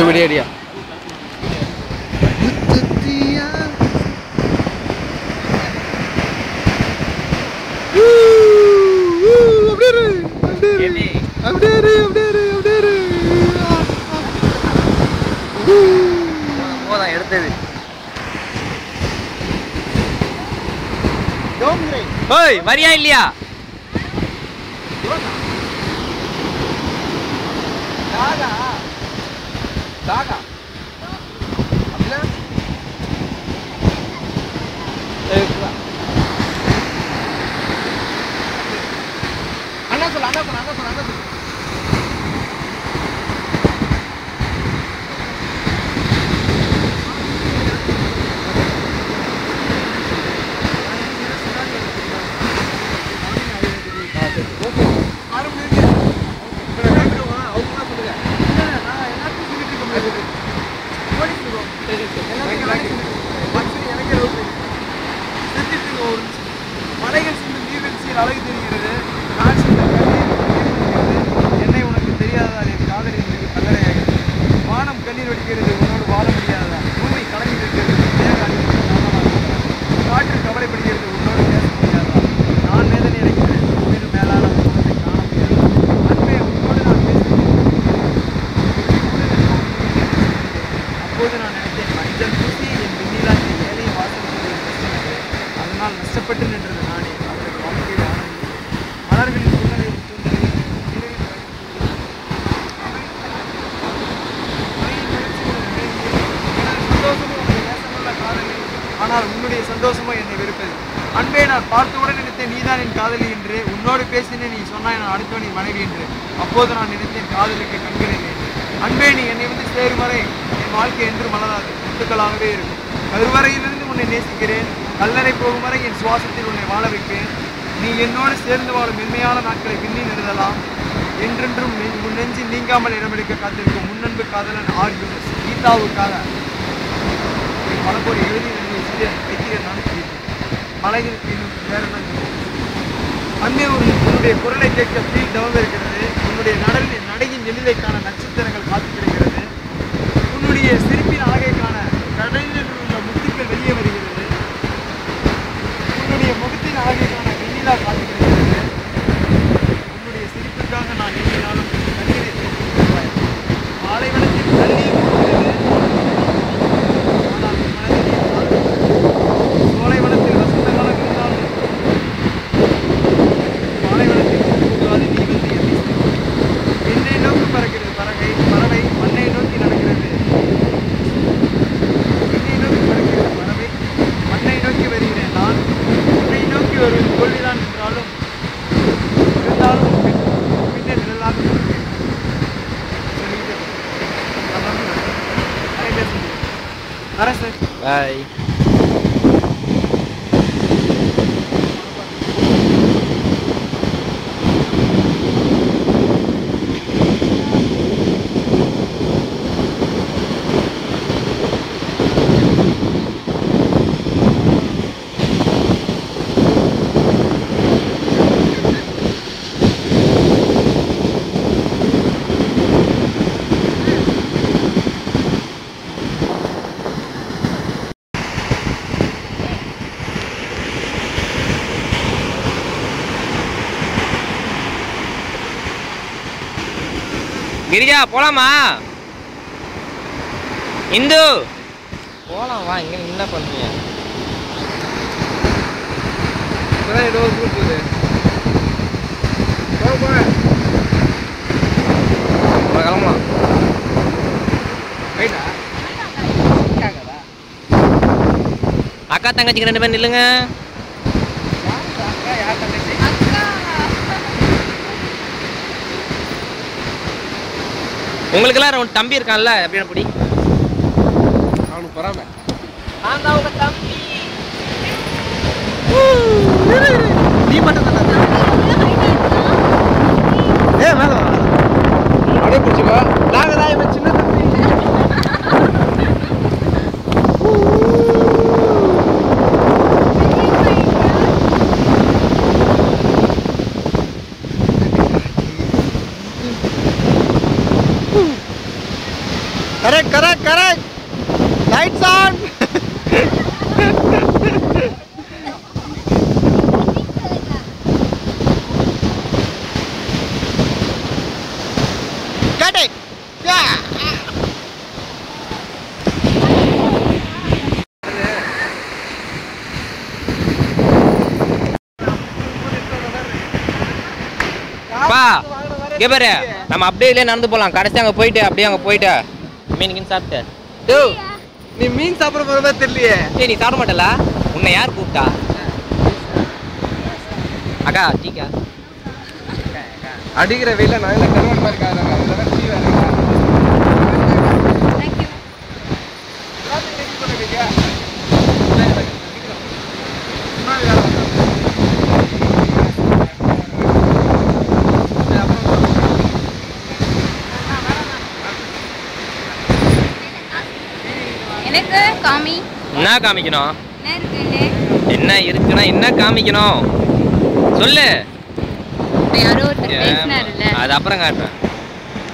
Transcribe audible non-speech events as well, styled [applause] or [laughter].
இப்படி அடியா போதான் எடுத்தது. ஓய் வரியா இல்லையா? பார்த்தவுடன் நினைத்தேன் நீதான் என் காதலி என்று. உன்னோடு பேசினேன் நீ சொன்னாய் நான் அடுத்தவனின் மனைவி என்று. அப்போது நான் நினைத்தேன் காதலுக்கு கண்கிறேன் என்று அன்பே நீ என்னை வந்து சேரும் வரை என் வாழ்க்கை என்று மலராது. முத்துக்களாகவே இருக்கும். கருவறையிலிருந்து உன்னை நேசிக்கிறேன். கல்லறை போகும் வரை என் சுவாசத்தில் உன்னை வாழ வைக்கிறேன் நீ என்னோடு சேர்ந்து வாழும் மென்மையான நாட்களை விண்ணில் எழுதலாம் என்றென்றும் உன் நெஞ்சில் நீங்காமல் இடமெடுக்க காத்திருக்கும் முன்னன்பு காதலன் ஆர்ஜுன் கீதாவுக்காக. பலபோர் எழுதி எழுதிய சிறிய வைக்கிறேன் நான் மலையில் இன்னும் வேற ஒரு உன்னுடைய குரலை கேட்க ஃபீல் டவுன் இருக்கிறது. உன்னுடைய நடல் நடையின் எழிலை காண நட்சத்திரங்கள் பார்த்து கிடைக்கிறது உன்னுடைய சிரிப்பின் அழகை கிரிஜா போலாமா? இந்து. போலாம் வா இங்க என்ன பண்றீங்க? இப்பதான் ஏதோ கிளம்பலாம் ரைட்டா அக்கா தங்கச்சிக்கு ரெண்டு பேரும் நில்லுங்க யார் தங்கச்சி உங்களுக்கெல்லாம் ஒரு தம்பி இருக்கான்ல எப்படி பிடி. அவனுக்கு பொறாம. lights on! [laughs] Cut it! Yeah! பா பாரு நம்ம அப்படியே நடந்து போகலாம் கடைசி அங்க போயிட்டு அப்படியே அங்க போயிட்டு மீனுக்குன்னு சாப்பிட்டு நீ மீன் சாப்பிட போற மாதிரி தெரியலையே. ஏய் நீ சாப்பிட மாட்டல உன்னை யார் கூப்பிட்டா? அக்கா டீக்கா. அடிக்கிற வெயில நான் கருவாடு மாதிரி எனக்கு காமி. என்ன காமிக்கணும்? என்ன இருக்குன்னு? என்ன காமிக்கணும்? சொல்லு. யாரோ ஒருத்தர் பேசினாருல்ல. அது அப்புறம் காட்டுறேன்.